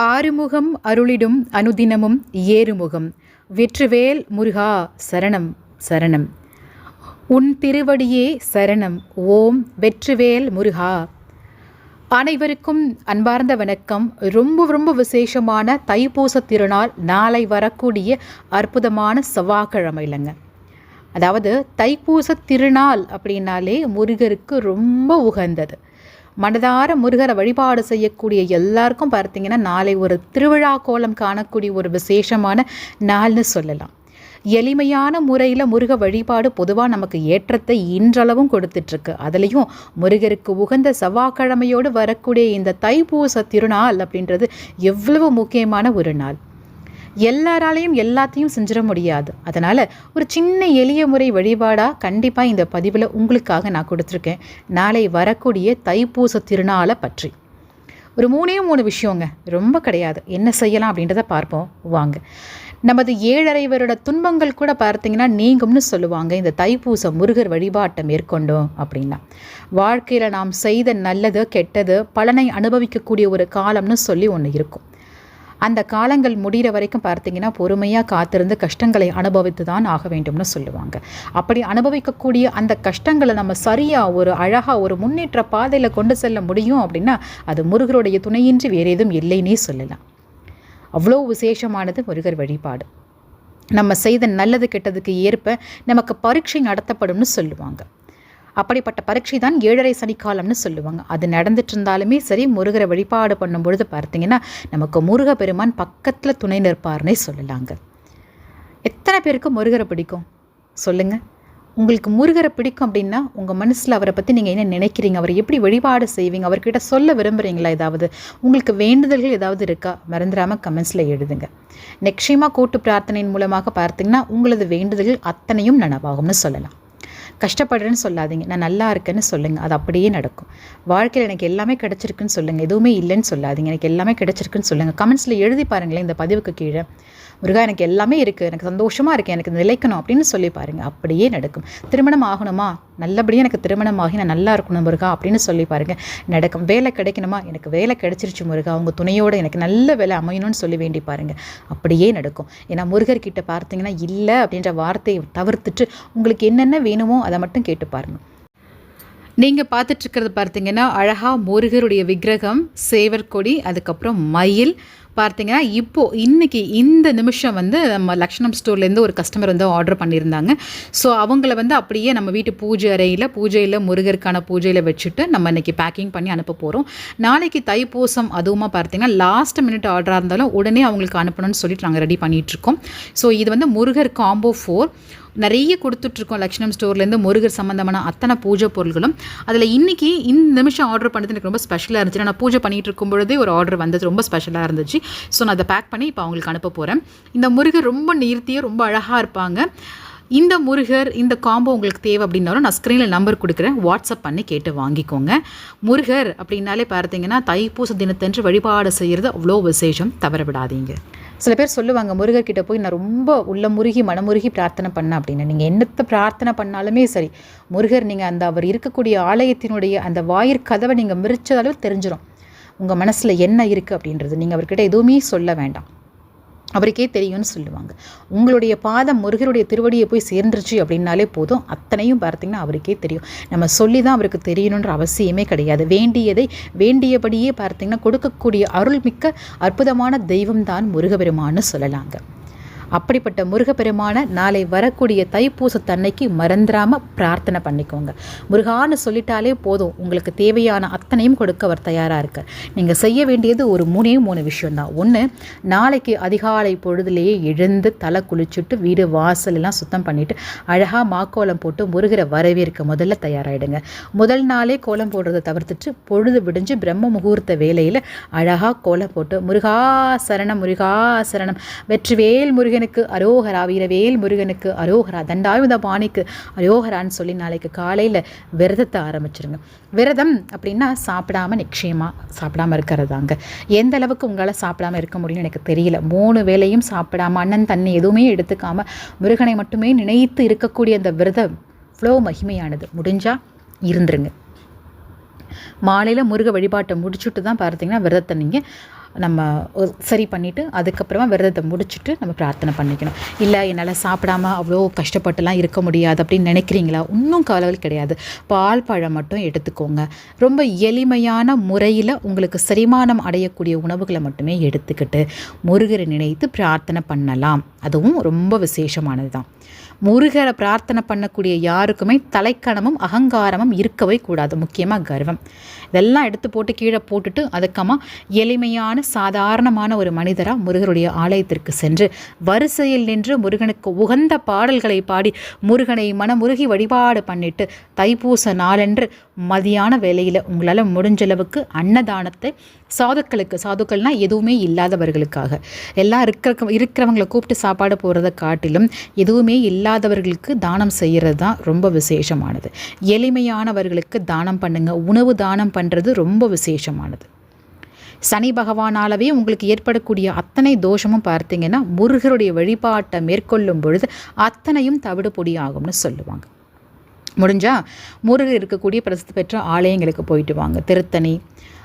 ஆறுமுகம் அருளிடும் அனுதினமும் ஏறுமுகம். வெற்றுவேல் முருகா சரணம் சரணம். உன் திருவடியே சரணம். ஓம் வெற்றுவேல் முருகா. அனைவருக்கும் அன்பார்ந்த வணக்கம். ரொம்ப ரொம்ப விசேஷமான தைப்பூச திருநாள் நாளை வரக்கூடிய அற்புதமான செவ்வாய்க்கிழமை இல்லைங்க. அதாவது தைப்பூச திருநாள் அப்படின்னாலே முருகருக்கு ரொம்ப உகந்தது. மனதார முருகரை வழிபாடு செய்யக்கூடிய எல்லாருக்கும் பார்த்தீங்கன்னா நாளை ஒரு திருவிழா கோலம் காணக்கூடிய ஒரு விசேஷமான நாள்னு சொல்லலாம். எளிமையான முறையில் முருக வழிபாடு பொதுவாக நமக்கு ஏற்றத்தை இன்றளவும் கொடுத்துட்ருக்கு. அதுலேயும் முருகருக்கு உகந்த செவ்வாய்க்கிழமையோடு வரக்கூடிய இந்த தைப்பூச திருநாள் அப்படின்றது எவ்வளவு முக்கியமான ஒரு நாள். எல்லாராலையும் எல்லாத்தையும் செஞ்சிட முடியாது. அதனால் ஒரு சின்ன எளிய முறை வழிபாடாக கண்டிப்பாக இந்த பதிவில் உங்களுக்காக நான் கொடுத்துருக்கேன். நாளை வரக்கூடிய தைப்பூச திருநாளை பற்றி. ஒரு மூணே மூணு விஷயங்க. ரொம்ப கிடையாது. என்ன செய்யலாம் அப்படின்றத பார்ப்போம். வாங்க. நமது ஏழரை வருட துன்பங்கள் கூட பார்த்தீங்கன்னா நீங்கும்னு சொல்லுவாங்க. இந்த தைப்பூச முருகர் வழிபாட்டை மேற்கொண்டோம் அப்படின்னா. வாழ்க்கையில் நாம் செய்த நல்லது கெட்டது பலனை அனுபவிக்கக்கூடிய ஒரு காலம்னு சொல்லி ஒன்று இருக்கும். அந்த காலங்கள் முடிகிற வரைக்கும் பார்த்தீங்கன்னா பொறுமையாக காத்திருந்து கஷ்டங்களை அனுபவித்து தான் ஆக வேண்டும்னு சொல்லுவாங்க. அப்படி அனுபவிக்கக்கூடிய அந்த கஷ்டங்களை நம்ம சரியாக ஒரு அழகாக ஒரு முன்னேற்ற பாதையில் கொண்டு செல்ல முடியும் அப்படின்னா அது முருகருடைய துணையின்றி வேறு எதுவும் இல்லைன்னே சொல்லலாம். அவ்வளோ விசேஷமானது முருகர் வழிபாடு. நம்ம செய்த நல்லது கெட்டதுக்கு ஏற்ப நமக்கு பரீட்சை நடத்தப்படும்னு சொல்லுவாங்க. அப்படிப்பட்ட பரீட்சை தான் ஏழரை சனிக்காலம்னு சொல்லுவாங்க. அது நடந்துட்டு இருந்தாலுமே சரி முருகரை வழிபாடு பண்ணும் பொழுது பார்த்தீங்கன்னா நமக்கு முருக பெருமான் பக்கத்தில் துணை நிற்பார்னே சொல்லலாங்க. எத்தனை பேருக்கு முருகரை பிடிக்கும்? சொல்லுங்கள் உங்களுக்கு முருகரை பிடிக்கும் அப்படின்னா உங்கள் மனசில் அவரை பற்றி நீங்கள் என்ன நினைக்கிறீங்க? அவரை எப்படி வழிபாடு செய்வீங்க? அவர்கிட்ட சொல்ல விரும்புகிறீங்களா ஏதாவது? உங்களுக்கு வேண்டுதல்கள் ஏதாவது இருக்கா? மறந்துடாமல் கமெண்ட்ஸில் எழுதுங்க. நிச்சயமாக கூட்டு பிரார்த்தனையின் மூலமாக பார்த்தீங்கன்னா உங்களது வேண்டுதல்கள் அத்தனையும் நனவாகும்னு சொல்லலாம். கஷ்டப்படுறேன்னு சொல்லாதீங்க. நான் நல்லா இருக்கேன்னு சொல்லுங்கள் அது அப்படியே நடக்கும். வாழ்க்கையில் எனக்கு எல்லாமே கிடச்சிருக்குன்னு சொல்லுங்கள் எதுவுமே இல்லைன்னு சொல்லாதீங்க. எனக்கு எல்லாமே கிடச்சிருக்குன்னு சொல்லுங்கள் கமெண்ட்ஸில் எழுதி பாருங்களேன் இந்த பதிவுக்கு கீழே. முருகா எனக்கு எல்லாமே இருக்குது எனக்கு சந்தோஷமாக இருக்குது எனக்கு நிலைக்கணும் அப்படின்னு சொல்லி பாருங்கள் அப்படியே நடக்கும். திருமணம் ஆகணுமா? நல்லபடியாக எனக்கு திருமணம் ஆகி நான் நல்லா இருக்கணும் முருகா அப்படின்னு சொல்லி பாருங்கள் நடக்கும். வேலை கிடைக்கணுமா? எனக்கு வேலை கிடைச்சிருச்சு முருகா. அவங்க துணையோடு எனக்கு நல்ல வேலை அமையணும்னு சொல்லி வேண்டி பாருங்கள் அப்படியே நடக்கும். ஏன்னா முருகர்கிட்ட பார்த்தீங்கன்னா இல்லை அப்படின்ற வார்த்தையை தவிர்த்துட்டு உங்களுக்கு என்னென்ன வேணுமோ அதை மட்டும் கேட்டு பாருங்கள் நீங்கள் பார்த்துட்ருக்கிறது பார்த்தீங்கன்னா அழகாக முருகருடைய விக்கிரகம் சேவற்கொடி அதுக்கப்புறம் மயில் பார்த்தீங்கன்னா இப்போது இன்றைக்கி இந்த நிமிஷம் வந்து நம்ம லக்ஷ்மணம் ஸ்டோர்லேருந்து ஒரு கஸ்டமர் வந்து ஆர்டர் பண்ணியிருந்தாங்க. ஸோ அவங்கள வந்து அப்படியே நம்ம வீட்டு பூஜை அறையில் பூஜையில் முருகருக்கான பூஜையில் வச்சுட்டு நம்ம இன்றைக்கி பேக்கிங் பண்ணி அனுப்ப போகிறோம் நாளைக்கு தைப்பூசம் அதுவுமா பார்த்தீங்கன்னா லாஸ்ட் மினிட் ஆர்டராக இருந்தாலும் உடனே அவங்களுக்கு அனுப்பணும்னு சொல்லிட்டு நாங்கள் ரெடி பண்ணிகிட்ருக்கோம் ஸோ இது வந்து முருகர் காம்போ ஃபோர் நிறைய கொடுத்துட்ருக்கோம் லக்ஷ்மணம் ஸ்டோர்லேருந்து முருகர் சம்மந்தமான அத்தனை பூஜை பொருள்களும். அதில் இன்றைக்கி இந்த நிமிஷம் ஆர்டர் பண்ணது எனக்கு ரொம்ப ஸ்பெஷலாக இருந்துச்சு. நான் பூஜை பண்ணிகிட்டு இருக்கும் பொழுதே ஒரு ஆர்டர் வந்தது ரொம்ப ஸ்பெஷலாக இருந்துச்சு. ஸோ நான் அதை பேக் பண்ணி இப்போ அவங்களுக்கு அனுப்ப போகிறேன் இந்த முருகர் ரொம்ப நீர்த்தியாக ரொம்ப அழகாக இருப்பாங்க. இந்த முருகர் இந்த காம்போ உங்களுக்கு தேவை அப்படின்னாலும் நான் ஸ்க்ரீனில் நம்பர் கொடுக்குறேன். வாட்ஸ்அப் பண்ணி கேட்டு வாங்கிக்கோங்க. முருகர் அப்படின்னாலே பார்த்தீங்கன்னா தைப்பூச தினத்தன்று வழிபாடு செய்கிறது அவ்வளோ விசேஷம். தவற விடாதீங்க. சில பேர் சொல்லுவாங்க முருகர்கிட்ட போய் நான் ரொம்ப உள்ள முருகி மனமுருகி பிரார்த்தனை பண்ணேன் அப்படின்னு. நீங்கள் என்னத்தை பிரார்த்தனை பண்ணாலுமே சரி முருகர் நீங்கள் அந்த அவர் இருக்கக்கூடிய ஆலயத்தினுடைய அந்த வாயிற்கதவை நீங்கள் மிரிச்சதளவு தெரிஞ்சிடும் உங்கள் மனசில் என்ன இருக்குது அப்படின்றது நீங்கள் அவர்கிட்ட எதுவுமே சொல்ல வேண்டாம். அவருக்கே தெரியும்னு சொல்லுவாங்க. உங்களுடைய பாதம் முருகருடைய திருவடியை போய் சேர்ந்துருச்சு அப்படின்னாலே போதும். அத்தனையும் பார்த்தீங்கன்னா அவருக்கே தெரியும். நம்ம சொல்லி தான் அவருக்கு தெரியணுன்ற அவசியமே கிடையாது. வேண்டியதை வேண்டியபடியே பார்த்தீங்கன்னா கொடுக்கக்கூடிய அருள்மிக்க அற்புதமான தெய்வம் தான் முருகபெருமான்னு சொல்லலாங்க. அப்படிப்பட்ட முருகப்பெருமான நாளை வரக்கூடிய தைப்பூசத்தன்னைக்கு மறந்துடாமல் பிரார்த்தனை பண்ணிக்கோங்க. முருகான்னு சொல்லிட்டாலே போதும். உங்களுக்கு தேவையான அத்தனையும் கொடுக்க அவர் தயாராக இருக்கார். நீங்கள் செய்ய வேண்டியது ஒரு மூணே மூணு விஷயம்தான். ஒன்று நாளைக்கு அதிகாலை பொழுதுலேயே எழுந்து தலை குளிச்சுட்டு வீடு வாசல் எல்லாம் சுத்தம் பண்ணிவிட்டு அழகாக மாக்கோலம் போட்டு முருகரை வரவேற்க முதல்ல தயாராகிடுங்க முதல் நாளே கோலம் போடுறதை தவிர்த்துட்டு பொழுது விடிஞ்சு பிரம்ம முகூர்த்த வேலையில் அழகாக கோலம் போட்டு முருகா சரணம் முருகா சரணம். வெற்றிவேல் முருகன் முருகனுக்கு அரோகரா வீரவேல் முருகனுக்கு அரோகரா தண்டாயுத பாணிக்கு அரோகரான்னு சொல்லி நாளைக்கு காலையில் விரதத்தை ஆரம்பிச்சிருங்க. விரதம் அப்படின்னா சாப்பிடாம நிச்சயமாக சாப்பிடாம இருக்கிறதாங்க. எந்த அளவுக்கு உங்களால் சாப்பிடாம இருக்க முடியும்னு எனக்கு தெரியல. மூணு வேலையும் சாப்பிடாம அண்ணன் தண்ணி எதுவுமே எடுத்துக்காம முருகனை மட்டுமே நினைத்து இருக்கக்கூடிய அந்த விரதம் அவ்வளோ மகிமையானது. முடிஞ்சால் இருந்துருங்க. மாலையில் முருக வழிபாட்டை முடிச்சுட்டு தான் பார்த்தீங்கன்னா விரதத்தை நீங்கள் நம்ம சரி பண்ணிவிட்டு அதுக்கப்புறமா விரதத்தை முடிச்சுட்டு நம்ம பிரார்த்தனை பண்ணிக்கணும். இல்லை என்னால் சாப்பிடாம அவ்வளோ கஷ்டப்பட்டுலாம் இருக்க முடியாது அப்படின்னு நினைக்கிறீங்களா? இன்னும் கவலைகள் கிடையாது. பால் பழம் மட்டும் எடுத்துக்கோங்க. ரொம்ப எளிமையான முறையில் உங்களுக்கு செரிமானம் அடையக்கூடிய உணவுகளை மட்டுமே எடுத்துக்கிட்டு முருகரை நினைத்து பிரார்த்தனை பண்ணலாம். அதுவும் ரொம்ப விசேஷமானது தான் முருகரை பிரார்த்தனை பண்ணக்கூடிய யாருக்குமே தலைக்கணமும் அகங்காரமும் இருக்கவே கூடாது. முக்கியமாக கர்வம். இதெல்லாம் எடுத்து போட்டு கீழே போட்டுட்டு அதுக்கமாக எளிமையான சாதாரணமான ஒரு மனிதராக முருகருடைய ஆலயத்திற்கு சென்று வரிசையில் நின்று முருகனுக்கு உகந்த பாடல்களை பாடி முருகனை மனமுருகி வழிபாடு பண்ணிட்டு தைப்பூச நாளன்று மதியான வேலையில் உங்களால் முடிஞ்ச அளவுக்கு அன்னதானத்தை சாதுக்களுக்கு சாதுக்கள்னால் எதுவுமே இல்லாதவர்களுக்காக. எல்லாம் இருக்கிற இருக்கிறவங்களை கூப்பிட்டு சாப்பாடு போகிறத காட்டிலும் எதுவுமே இல்லாதவர்களுக்கு தானம் செய்கிறது தான் ரொம்ப விசேஷமானது. எளிமையானவர்களுக்கு தானம் பண்ணுங்கள் உணவு தானம் பண்ணுறது ரொம்ப விசேஷமானது. சனி பகவானாலவே உங்களுக்கு ஏற்படக்கூடிய அத்தனை தோஷமும் பார்த்தீங்கன்னா முருகருடைய வழிபாட்டை மேற்கொள்ளும் பொழுது அத்தனையும் தவிடு பொடி ஆகும்னு சொல்லுவாங்க. முடிஞ்சா முருகர் இருக்கக்கூடிய பிரசித்தி பெற்ற ஆலயங்களுக்கு போயிட்டு வாங்க. திருத்தணி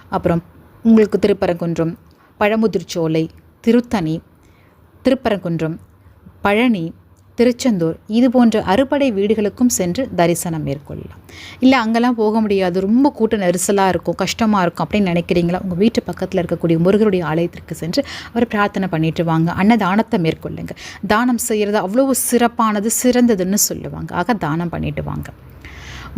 அப்புறம் உங்களுக்கு திருப்பரங்குன்றம் பழமுதிர்ச்சோலை திருத்தணி திருப்பரங்குன்றம் பழனி திருச்செந்தூர். இது போன்ற அறுபடை வீடுகளுக்கும் சென்று தரிசனம் மேற்கொள்ளலாம். இல்லை அங்கெல்லாம் போக முடியாது. ரொம்ப கூட்ட நெரிசலாக இருக்கும். கஷ்டமாக இருக்கும் அப்படின்னு நினைக்கிறீங்களா? உங்கள் வீட்டு பக்கத்தில் இருக்கக்கூடிய முருகருடைய ஆலயத்திற்கு சென்று அவர் பிரார்த்தனை பண்ணிட்டு வாங்க. அன்னதானத்தை மேற்கொள்ளுங்க. தானம் செய்கிறது அவ்வளோ சிறப்பானது சிறந்ததுன்னு சொல்லுவாங்க. ஆக தானம் பண்ணிட்டு வாங்க.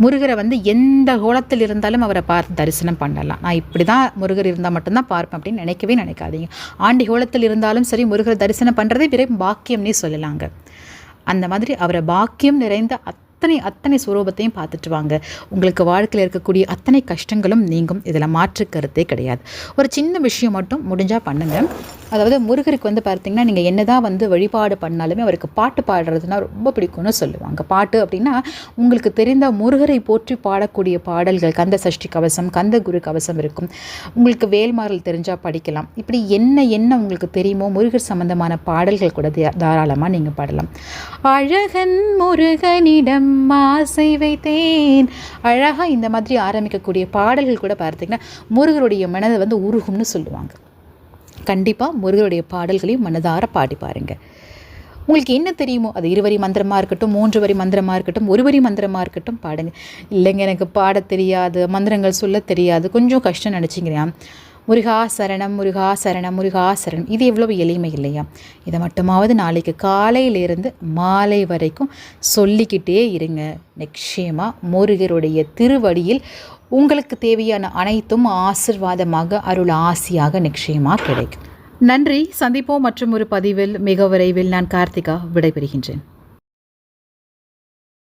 முருகரை வந்து எந்த கோலத்தில் இருந்தாலும் அவரை பார்த்து தரிசனம் பண்ணலாம். நான் இப்படி தான் முருகர் இருந்தால் மட்டும்தான் பார்ப்பேன் அப்படின்னு நினைக்கவே நினைக்காதீங்க. ஆண்டி கோலத்தில் இருந்தாலும் சரி முருகரை தரிசனம் பண்ணுறதே விரை பாக்கியம்னே சொல்லலாங்க. அந்த மாதிரி அவரை பாக்கியம் நிறைந்த அத்தனை அத்தனை சுரூபத்தையும் பார்த்துட்டு வாங்க. உங்களுக்கு வாழ்க்கையில் இருக்கக்கூடிய அத்தனை கஷ்டங்களும் நீங்கும். இதில் மாற்று கருத்தே கிடையாது. ஒரு சின்ன விஷயம் மட்டும் முடிஞ்சால் பண்ணுங்கள் அதாவது முருகருக்கு வந்து பார்த்திங்கன்னா நீங்கள் என்னதான் வந்து வழிபாடு பண்ணாலுமே அவருக்கு பாட்டு பாடுறதுனா ரொம்ப பிடிக்கும்னு சொல்லுவாங்க. பாட்டு அப்படின்னா உங்களுக்கு தெரிந்த முருகரை போற்றி பாடக்கூடிய பாடல்கள் கந்த சஷ்டி கவசம் கந்த குரு கவசம் இருக்கும். உங்களுக்கு வேல்மாறல் தெரிஞ்சால் படிக்கலாம். இப்படி என்ன என்ன உங்களுக்கு தெரியுமோ முருகர் சம்பந்தமான பாடல்கள் கூட தாராளமாக நீங்கள் பாடலாம். அழகன் முருகனிடம் ஆசை வைத்தேன். அழகாக இந்த மாதிரி ஆரம்பிக்கக்கூடிய பாடல்கள் கூட பார்த்திங்கன்னா முருகருடைய மனதை வந்து உருகும்னு சொல்லுவாங்க. கண்டிப்பாக முருகருடைய பாடல்களையும் மனதார பாடி பாருங்க. உங்களுக்கு என்ன தெரியுமோ? அது இருவரி மந்திரமாக இருக்கட்டும் மூன்று வரி மந்திரமாக இருக்கட்டும் ஒரு வரி மந்திரமாக இருக்கட்டும் பாடுங்க. இல்லைங்க எனக்கு பாட தெரியாது மந்திரங்கள் சொல்ல தெரியாது கொஞ்சம் கஷ்டம் நினச்சிங்கிறேன் முருகா சரணம் முருகா சரணம் முருகா சரணம். இது எவ்வளவு எளிமை இல்லையா? இதை மட்டுமாவது நாளைக்கு காலையிலேருந்து மாலை வரைக்கும் சொல்லிக்கிட்டே இருங்க. நிச்சயமாக முருகருடைய திருவடியில் உங்களுக்கு தேவையான அனைத்தும் ஆசிர்வாதமாக அருள் ஆசியாக நிச்சயமாக கிடைக்கும். நன்றி. சந்திப்போம் மற்றும் ஒரு பதிவில் மிக விரைவில் நான் கார்த்திகா விடைபெறுகின்றேன்.